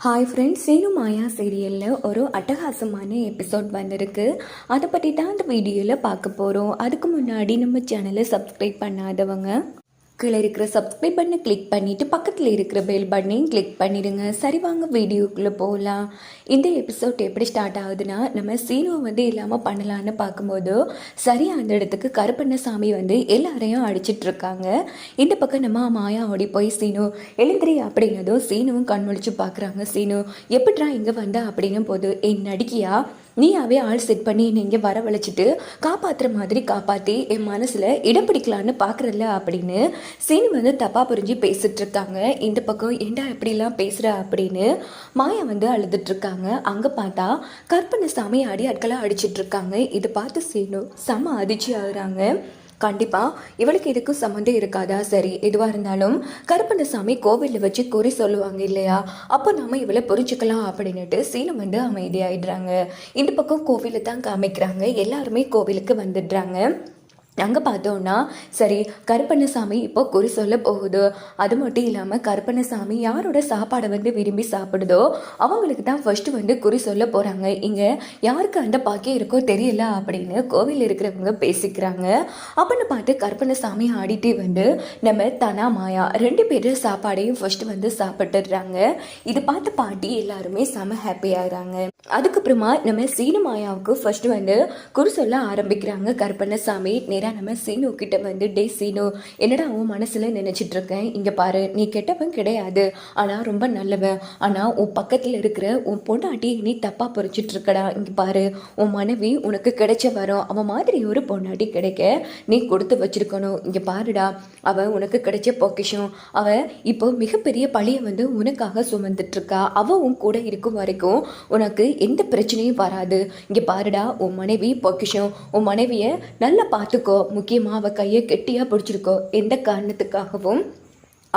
Hi friends Chenu மாயா சீரியலில் ஒரு அட்டகாசமான எபிசோட் வந்திருக்கு. அதை பற்றி தான் அந்த வீடியோவில் பார்க்க போகிறோம் அதுக்கு முன்னாடி நம்ம சேனலை சப்ஸ்கிரைப் பண்ணாதவங்க கீழே இருக்கிற சப்ஸ்கிரைப் பண்ணை கிளிக் பண்ணிவிட்டு பக்கத்தில் இருக்கிற பெல் பட்டனையும் கிளிக் பண்ணிடுங்க. சரி வாங்க வீடியோக்குள்ளே போகலாம் இந்த எபிசோட் எப்படி ஸ்டார்ட் ஆகுதுன்னா நம்ம சீனுவை வந்து இல்லாமல் பண்ணலான்னு பார்க்கும்போது சரியாக அந்த இடத்துக்கு கருப்பண்ணசாமி வந்து எல்லாரையும் அடிச்சிட்ருக்காங்க இந்த பக்கம் நம்ம மாயா ஓடி போய் சீனு எழுந்திரி அப்படின்னதும் சீனுவும் கண்மொழிச்சு பார்க்குறாங்க. சீனு எப்படிடா இங்கே வந்தா? அப்படின்னும் போது என் நடிக்கையா? நீயாவே ஆள் செட் பண்ணி என்னை இங்கே வரவழைச்சிட்டு காப்பாற்றுற மாதிரி காப்பாற்றி என் மனசில் இடம் பிடிக்கலான்னு பார்க்குறல்ல அப்படின்னு சீனு வந்து தப்பாக புரிஞ்சு பேசிகிட்ருக்காங்க இருக்காங்க இந்த பக்கம் ஏண்டா எப்படிலாம் பேசுகிற அப்படின்னு மாயா வந்து அழுதுட்ருக்காங்க அங்கே பார்த்தா கற்பனை அடி அட்களாக அடிச்சிட்ருக்காங்க இதை பார்த்து சீனு செம அதிர்ச்சி ஆகுறாங்க. கண்டிப்பாக இவளுக்கு இதுக்கும் சம்மந்தம் இருக்காதா? சரி எதுவாக இருந்தாலும் கருப்பண்ணசாமி கோவிலில் வச்சு குறை சொல்லுவாங்க இல்லையா? அப்போ நம்ம இவளை புரிஞ்சுக்கலாம் அப்படின்னுட்டு சீனம் வந்து அமைதியாயிடுறாங்க. இந்த பக்கம் கோவிலை தான் காமிக்கிறாங்க. எல்லாருமே கோவிலுக்கு வந்துடுறாங்க. அங்கே பார்த்தோன்னா சரி கருப்பண்ணசாமி இப்போ குறி சொல்ல போகுது. அது மட்டும் இல்லாமல் கருப்பண்ணசாமி யாரோட சாப்பாடை வந்து விரும்பி சாப்பிடுதோ அவங்களுக்கு தான் ஃபஸ்ட்டு வந்து குறி சொல்ல போகிறாங்க இங்கே யாருக்கு அந்த பாக்கியம் இருக்கோ தெரியல அப்படின்னு கோவில் இருக்கிறவங்க பேசிக்கிறாங்க. அப்படின்னு பார்த்து கருப்பண்ணசாமி ஆடிட்டே வந்து நம்ம தனா மாயா ரெண்டு பேரும் சாப்பாடையும் ஃபஸ்ட்டு வந்து சாப்பிட்டுடுறாங்க. இது பார்த்து பாட்டி எல்லாருமே செம ஹாப்பி அதுக்கப்புறமா நம்ம சீனு மாயாவுக்கு ஃபஸ்ட்டு வந்து குறி சொல்ல ஆரம்பிக்கிறாங்க கருப்பண்ணசாமி. நேராக நம்ம சீனு கிட்ட வந்து டே சீனு என்னடா உன் மனசில் நினச்சிட்டு இருக்கேன் இங்கே பாரு நீ கெட்டவன் கிடையாது. ஆனால் ரொம்ப நல்லவன். ஆனால் உன் பக்கத்தில் இருக்கிற உன் பொண்டாட்டி நீ தப்பாக புரிச்சிட்ருக்கடா இங்கே பாரு உன் மனைவி உனக்கு கிடைச்ச வரும். அவன் மாதிரி ஒரு பொண்டாட்டி கிடைக்க நீ கொடுத்து வச்சிருக்கணும். இங்கே பாருடா அவன் உனக்கு கிடைச்ச பொக்கிஷம். அவன் இப்போ மிகப்பெரிய பழியை வந்து உனக்காக சுமந்துட்டு இருக்கா உன் கூட இருக்கும் வரைக்கும் உனக்கு எந்த பிரச்சனையும் வராது. இங்கே பாருடா உன் மனைவி பொக்கிஷம். உன் மனைவியை நல்லா பார்த்துக்கோ முக்கியமாக அவள் கையை கெட்டியாக பிடிச்சிருக்கோ. எந்த காரணத்துக்காகவும்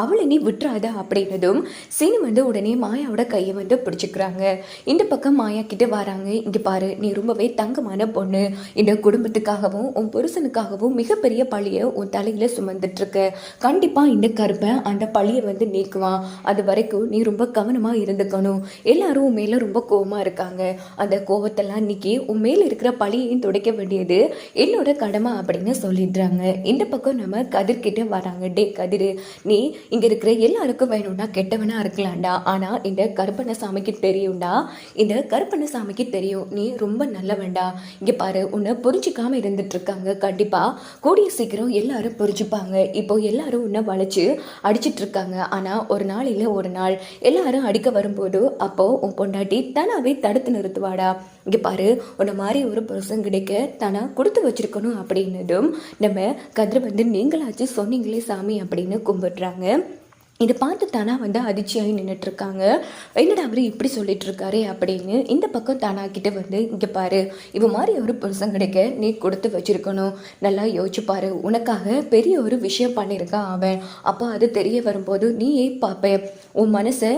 அவளை நீ விட்டுறாத அப்படின்னதும் சீனு வந்து உடனே மாயாவோட கையை வந்து பிடிச்சிக்கிறாங்க. இந்த பக்கம் மாயா கிட்ட வராங்க. இங்கே பாரு நீ ரொம்பவே தங்கமான பொண்ணு. இந்த குடும்பத்துக்காகவும் உன் புருஷனுக்காகவும் மிகப்பெரிய பழியை உன் தலையில சுமந்துட்டு இருக்க கண்டிப்பாக இந்த கருப்பை அந்த பழியை வந்து நீக்குவான். அது வரைக்கும் நீ ரொம்ப கவனமாக இருந்துக்கணும். எல்லாரும் உன் மேலே ரொம்ப கோவமாக இருக்காங்க. அந்த கோவத்தெல்லாம் நீக்கி உன் மேலே இருக்கிற பழியையும் துடைக்க வேண்டியது என்னோட கடமை அப்படின்னு சொல்லிடுறாங்க. இந்த பக்கம் நம்ம கதிர்கிட்ட வராங்க. டே கதிர் நீ இங்கே இருக்கிற எல்லாருக்கும் வேணும்னா கெட்டவனாக இருக்கலாம்டா. ஆனால் இந்த கருப்பண்ணசாமிக்கு தெரியும்டா. இந்த கருப்பண்ணசாமிக்கு தெரியும். நீ ரொம்ப நல்லவன்டா. இங்கே பாரு உன்னை புரிஞ்சிக்காமல் இருந்துட்டுருக்காங்க. கண்டிப்பாக கூடிய சீக்கிரம் எல்லாரும் புரிஞ்சுப்பாங்க. இப்போ எல்லாரும் உன்னை வளைச்சு அடிச்சிட்ருக்காங்க ஆனால் ஒரு நாள் இல்லை ஒரு நாள். எல்லாரும் அடிக்க வரும்போது அப்போது உன் பொண்டாட்டி தானாவே தடுத்து நிறுத்துவாடா. இங்கே பாரு உன்னை மாதிரி ஒரு பர்சன் கிடைக்க தானா கொடுத்து வச்சிருக்கணும் அப்படின்னதும் நம்ம கதிர் வந்து நீங்களாச்சும் சொன்னீங்களே சாமி அப்படின்னு கும்பிடுறாங்க. இதை பார்த்து தானா வந்து அதிர்ச்சியாகி நின்றுட்டுருக்காங்க என்னடா அவர் இப்படி சொல்லிட்டு இருக்காரு அப்படின்னு இந்த பக்கம் தானா கிட்ட வந்து இங்கே பாரு இவ மாதிரி ஒரு புருஷன் கிடைக்க நீ கொடுத்து வச்சிருக்கணும். நல்லா யோசிச்சு பாரு. உனக்காக பெரிய ஒரு விஷயம் பண்ணியிருக்கான் அவன். அப்போ அது தெரிய வரும்போது நீ பார்ப்பேன் உன் மனசை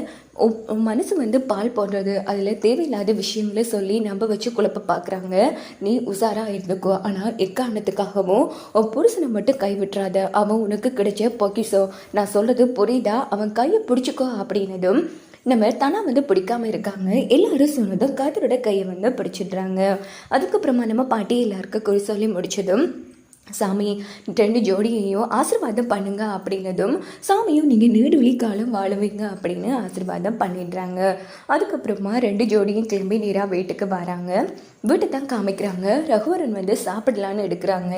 மனசு வந்து பால் போடுறது அதில் தேவையில்லாத விஷயங்களை சொல்லி நம்ம வச்சு குழப்ப பார்க்குறாங்க நீ உஷாராக இருந்துக்கோ. ஆனால் எக்காரணத்துக்காகவும் உன் புருஷனை மட்டும் கைவிட்டுறாத. அவன் உனக்கு கிடைச்ச பொக்கிசோ நான் சொல்கிறது புரியுதா? அவன் கையை பிடிச்சிக்கோ அப்படின்னதும் நம்ம தனா வந்து பிடிக்காம இருக்காங்க. எல்லாரும் சொன்னதும் கதரோட கையை வந்து பிடிச்சிடுறாங்க. அதுக்கப்புறமா நம்ம பாட்டி எல்லாருக்கும் குறி சொல்லி முடிச்சதும் சாமி ரெண்டு ஜோடியையும் ஆசீர்வாதம் பண்ணுங்க அப்படின்னதும் சாமியும் நீங்கள் நீடுவழி காலம் வாழுவீங்க அப்படின்னு ஆசீர்வாதம் பண்ணிடுறாங்க. அதுக்கப்புறமா ரெண்டு ஜோடியும் கிளம்பி நேராக வீட்டுக்கு வராங்க. வீட்டை தான் காமிக்கிறாங்க. ரகுவரன் வந்து சாப்பிடலான்னு எடுக்கிறாங்க.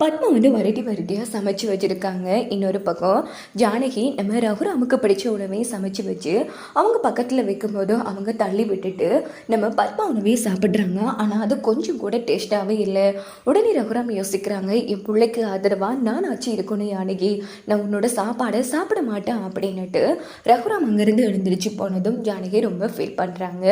பத்மா வந்து வரட்டி வரட்டியாக சமைச்சு வச்சுருக்காங்க. இன்னொரு பக்கம் ஜானகி நம்ம ரகுராமுக்கு பிடிச்ச உணவையும் சமைச்சு வச்சு அவங்க பக்கத்தில் வைக்கும்போது அவங்க தள்ளி விட்டுட்டு நம்ம பத்மா உணவையே சாப்பிட்றாங்க. ஆனால் அது கொஞ்சம் கூட டேஸ்ட்டாகவே இல்லை. உடனே ரகுராம் யோசிக்கிறாங்க என் பிள்ளைக்கு ஆதரவாக நான் ஆச்சு இருக்கணும் யானகி. நான் உன்னோட சாப்பாடை சாப்பிட மாட்டேன் அப்படின்னுட்டு ரகுராம் அங்கேருந்து எழுந்திரிச்சு போனதும் ஜானகி ரொம்ப ஃபீல் பண்ணுறாங்க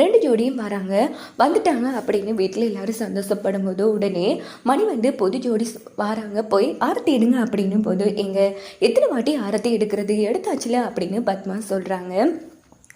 ரெண்டு ஜோடியும் வராங்க. வந்துட்டாங்க. அப்படின்னு வீட்டில் எல்லாரும் சந்தோஷப்படும் போது உடனே மணி வந்து பொது ஜோடி வராங்க. போய் ஆரத்தி எடுங்க அப்படின்னும் போது எங்கள் எத்தனை வாட்டி ஆரத்தி எடுக்கிறது? எடுத்தாச்சுல அப்படின்னு பத்மா சொல்கிறாங்க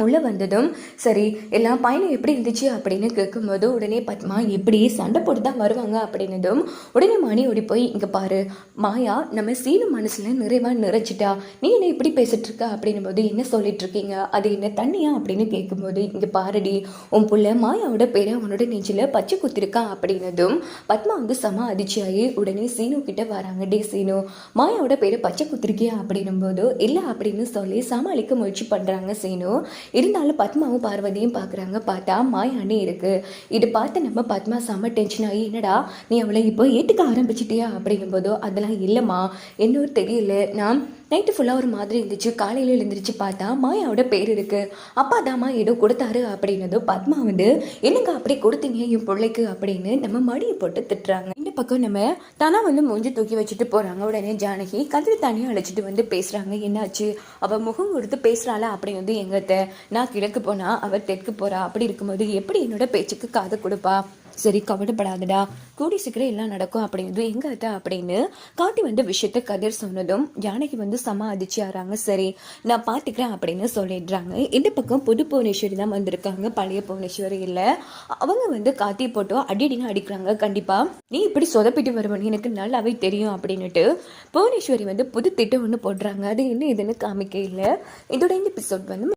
உள்ளே வந்ததும் சரி எல்லாம் பயணம் எப்படி இருந்துச்சு? அப்படின்னு கேட்கும்போது உடனே பத்மா எப்படி சண்டை போட்டு தான் வருவாங்க? அப்படின்னதும் உடனே மணி ஓடி போய் இங்கே பாரு மாயா நம்ம சீனு மனசில் நிறைவாக நிறைச்சிட்டா நீ என்ன இப்படி பேசிகிட்டு இருக்க? அப்படின்னும் போது என்ன சொல்லிட்டு இருக்கீங்க? அது என்ன தண்ணியா? அப்படின்னு கேட்கும்போது இங்கே பாருடி உன் புள்ள மாயாவோட பேரை உன்னோட நெஞ்சில் பச்சை குத்திருக்கா? அப்படின்னதும் பத்மா வந்து சம அதிர்ச்சியாகி உடனே சீனு கிட்டே வராங்க டே சீனு மாயாவோட பேரை பச்சை குத்திருக்கியா? அப்படின்னும் போது இல்லை அப்படின்னு சொல்லி சமாளிக்க முயற்சி பண்ணுறாங்க சீனு. இருந்தாலும் பத்மாவும் பார்வதியும் பார்க்குறாங்க. பார்த்தா மாயானே இருக்கு. இது பார்த்து நம்ம பத்மா செம்ம டென்ஷன் ஆகி என்னடா நீ அவளை இப்போ ஏற்றுக்க ஆரம்பிச்சிட்டியா? அப்படிங்கும்போதோ அதெல்லாம் இல்லைம்மா. என்னவோ தெரியல. நான் நைட்டு ஃபுல்லாக ஒரு மாதிரி இருந்துச்சு. காலையில் எழுந்திரிச்சு பார்த்தா மாயாவோட பேர் இருக்குது அப்பா தாம்மா ஏதோ கொடுத்தாரு அப்படின்னதும் பத்மா வந்து என்னங்க அப்படி கொடுத்தீங்க என் பிள்ளைக்கு? அப்படின்னு நம்ம மடியை போட்டு திட்டுறாங்க. இந்த பக்கம் நம்ம தானா வந்து மூஞ்சி தூக்கி வச்சுட்டு போகிறாங்க உடனே ஜானகி கதிரி தனியாக அழைச்சிட்டு வந்து பேசுகிறாங்க என்னாச்சு? அவள் முகம் கொடுத்து பேசுகிறாளா அப்படி வந்து எங்கத்த நான் கிழக்கு போனால் அவர் தெற்கு போகிறா அப்படி இருக்கும்போது எப்படி என்னோட பேச்சுக்கு காது கொடுப்பா? சரி கவலைப்படாதடா. கூடி சீக்கிரம் எல்லாம் நடக்கும் அப்படிங்கிறது எங்க அத்தா அப்படின்னு காட்டி வந்து விஷயத்த கதிர் சொன்னதும் ஜானகி வந்து சம அதிர்ச்சி ஆறாங்க சரி நான் பார்த்துக்கிறேன் அப்படின்னு சொல்லிடுறாங்க. இந்த பக்கம் புது புவனேஸ்வரி தான் வந்திருக்காங்க. பழைய புவனேஸ்வரி இல்லை. அவங்க வந்து காத்தி போட்டோ அடிடின்னு அடிக்கிறாங்க. கண்டிப்பா. நீ இப்படி சொதப்பிட்டு வருவன்னு எனக்கு நல்லாவே தெரியும் அப்படின்னுட்டு புவனேஸ்வரி வந்து புது திட்டம் ஒன்று போடுறாங்க. அது என்ன இதுன்னு காமிக்க இல்லை. இதோட இந்த எபிசோட் வந்து